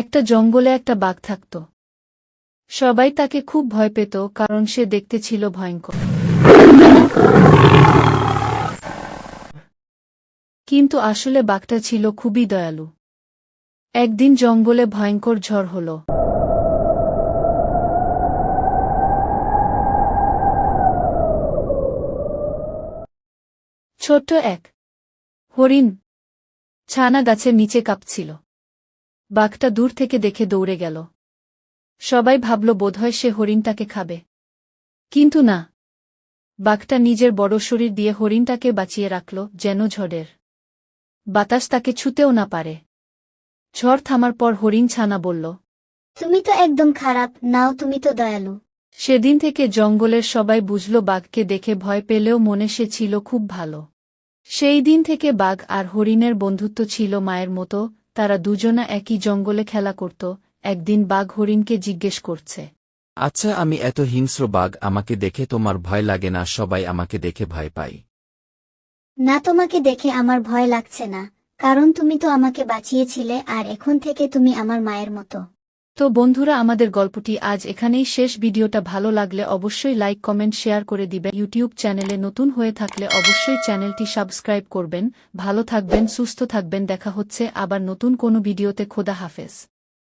একটা জঙ্গলে একটা বাঘ থাকত। সবাই তাকে খুব ভয় পেত কারণ সে দেখতে ছিল ভয়ঙ্কর। কিন্তু আসলে বাঘটা ছিল খুবই দয়ালু। একদিন জঙ্গলে ভয়ঙ্কর ঝড় হল। ছোট্ট এক হরিণ ছানা গাছের নিচে কাঁপছিল। বাঘটা দূর থেকে দেখে দৌড়ে গেল। সবাই ভাবল বোধহয় সে হরিণটাকে খাবে। কিন্তু না। বাঘটা নিজের বড় শরীর দিয়ে হরিণটাকে বাঁচিয়ে রাখল যেন ঝড়ের। বাতাস তাকে ছুতেও না পারে। ঝড় থামার পর হরিণ ছানা বলল তুমি তো একদম খারাপ নাও তুমি তো দয়ালু। সেদিন থেকে জঙ্গলের সবাই বুঝল বাঘকে দেখে ভয় পেলেও মনে সে ছিল খুব ভালো। সেই দিন থেকে বাঘ আর হরিণের বন্ধুত্ব ছিল মায়ের মতো তারা দুজনা একই জঙ্গলে খেলা করত একদিন বাঘ হরিণকে জিজ্ঞেস করছে। আচ্ছা আমি এত হিংস্র বাঘ আমাকে দেখে তোমার ভয় লাগে না সবাই আমাকে দেখে ভয় পাই না তোমাকে দেখে আমার ভয় লাগছে না কারণ তুমি তো আমাকে বাঁচিয়েছিলে আর এখন থেকে তুমি আমার মায়ের মতো। তো বন্ধুরা, আমাদের গল্পটি আজ এখানেই শেষ। ভিডিওটা ভালো লাগলে অবশ্যই লাইক, কমেন্ট, শেয়ার করে দিবেন। ইউটিউব চ্যানেলে নতুন হয়ে থাকলে অবশ্যই চ্যানেলটি সাবস্ক্রাইব করবেন। ভালো থাকবেন, সুস্থ থাকবেন। দেখা হচ্ছে আবার নতুন কোনো ভিডিওতে। খোদা হাফেজ।